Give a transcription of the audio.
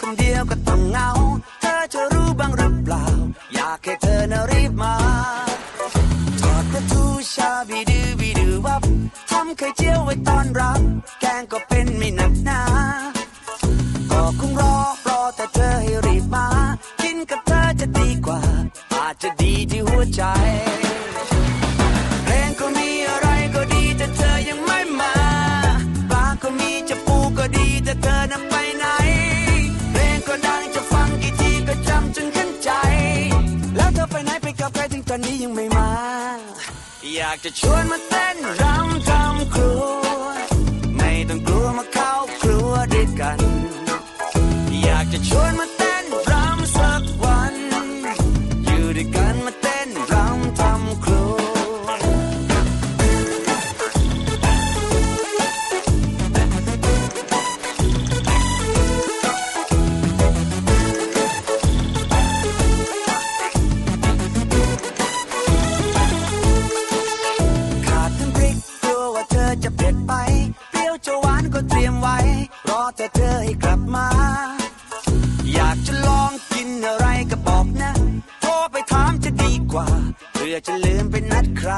คนเดียวก็ต้องเหงา เธอจะรู้บ้างหรือเปล่า อยากให้เธอนะรีบมาถอดกระตูชาบีดืบีดืวับทำไข่เจียวไว้ตอนรับ แกงก็เป็นไม่หนักหนาก็คงรอรอแต่เธอให้รีบมา กินกับเธอจะดีกว่า อาจจะดีที่หัวใจ กับใครถึงตอนนี้ยังไม่มา อยากจะชวนมาเต้นรำทำครัว ไม่ต้องกลัวมาเข้าครัวด้วยกัน อยากจะชวนมาเต้นรำสักวัน อยู่ด้วยกันมาเต้น แต่เธอให้กลับมา อยากจะลองกินอะไรก็บอกนะ โทรไปถามจะดีกว่าเพื่อจะลืมไปนัดใคร